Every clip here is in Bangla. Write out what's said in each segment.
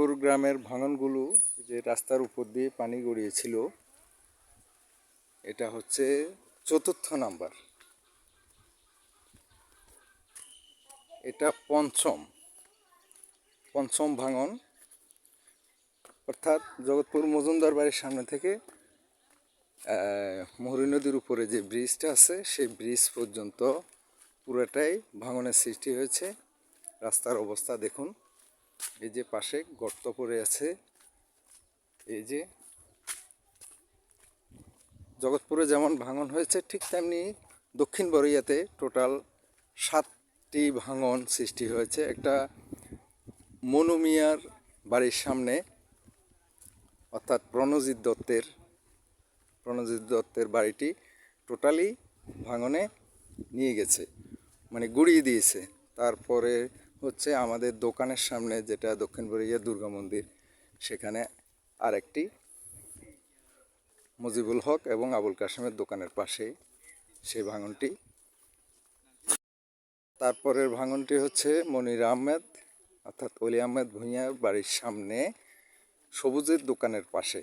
জগৎপুর গ্রামের ভাঙনগুলো যে রাস্তার উপর দিয়ে পানি গড়িয়েছিল, এটা হচ্ছে চতুর্থ নাম্বার। এটা পঞ্চম। পঞ্চম ভাঙন। অর্থাৎ জগৎপুর মজুমদার বাড়ির সামনে থেকে মহুরী নদীর উপরে যে ব্রিজটা আছে, সেই ব্রিজ পর্যন্ত পুরোটাই ভাঙনের সৃষ্টি হয়েছে। রাস্তার অবস্থা দেখুন। এই যে পাশে গর্ত পড়ে আছে, এই যে জগৎপুরে যেমন ভাঙন হয়েছে, ঠিক তেমনি দক্ষিণ বরিয়াতে টোটাল সাতটি ভাঙন সৃষ্টি হয়েছে। একটা মনুমিয়ার বাড়ির সামনে, অর্থাৎ প্রণজিৎ দত্তের প্রণজিৎ দত্তের বাড়িটি টোটালি ভাঙনে নিয়ে গেছে মানে গুড়িয়ে দিয়েছে। তারপরে হচ্ছে আমাদের দোকানের সামনে, যেটা দক্ষিণ বরিয়া দুর্গা মন্দির। সেখানে আরেকটি মুজিবুল হক এবং আবুল কাসেমের দোকানের পাশে সেই ভাঙনটি। তারপরের ভাঙনটি হচ্ছে মনির আহমেদ, অর্থাৎ অলি আহমেদ ভূঁইয়ার বাড়ির সামনে সবুজের দোকানের পাশে।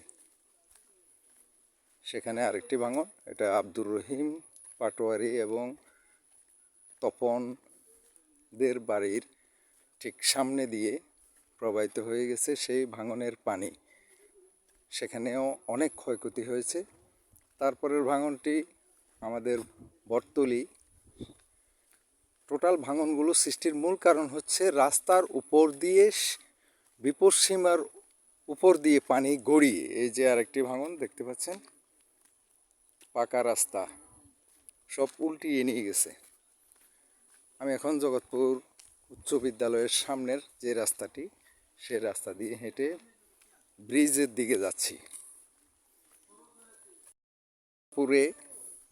সেখানে আরেকটি ভাঙন, এটা আব্দুর রহিম পাটোয়ারি এবং তপনদের বাড়ির ঠিক সামনে দিয়ে প্রবাহিত হয়ে গেছে সেই ভাঙনের পানি। সেখানেও অনেক ক্ষয়ক্ষতি হয়েছে। তারপরের ভাঙনটি আমাদের বটতলি। টোটাল ভাঙনগুলো সৃষ্টির মূল কারণ হচ্ছে রাস্তার উপর দিয়ে স- বিপদ সীমার উপর দিয়ে পানি গড়িয়ে। এই যে আরেকটি ভাঙন দেখতে পাচ্ছেন? পাকা রাস্তা। সব উল্টিয়ে নিয়ে গেছে। আমি এখন জগৎপুর উচ্চ বিদ্যালয়ের সামনের যে রাস্তাটি, সে রাস্তা দিয়ে হেঁটে ব্রিজের দিকে যাচ্ছি। পুরে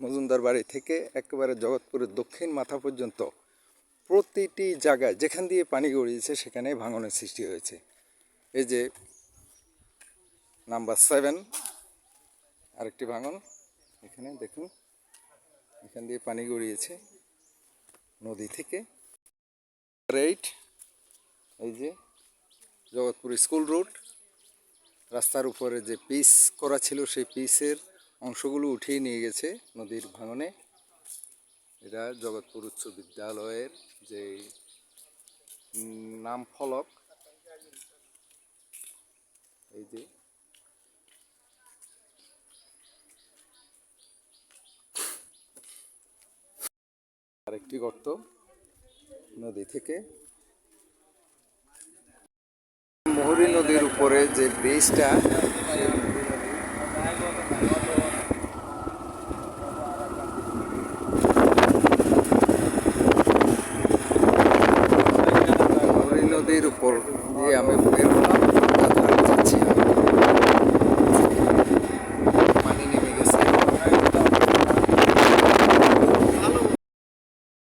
মজুমদার বাড়ি থেকে একেবারে জগৎপুরের দক্ষিণ মাথা পর্যন্ত প্রতিটি জায়গায় যেখান দিয়ে পানি গড়িয়েছে সেখানে ভাঙনের সৃষ্টি হয়েছে। এই যে নাম্বার সেভেন, আরেকটি ভাঙন, এখানে দেখুন, এখান দিয়ে পানি গড়িয়েছে নদী থেকে। এইট এই যে, জগৎপুর স্কুল রোড, রাস্তার উপরে যে পিচ করা ছিল সেই পিচের অংশগুলো উঠিয়ে নিয়ে গেছে নদীর ভাঙনে। এটা জগৎপুর উচ্চ বিদ্যালয়ের যে নাম ফলক। এই যে, আরেকটি গর্ত। নদী থেকে। মহুরী নদীর উপরে যে ব্রিজটা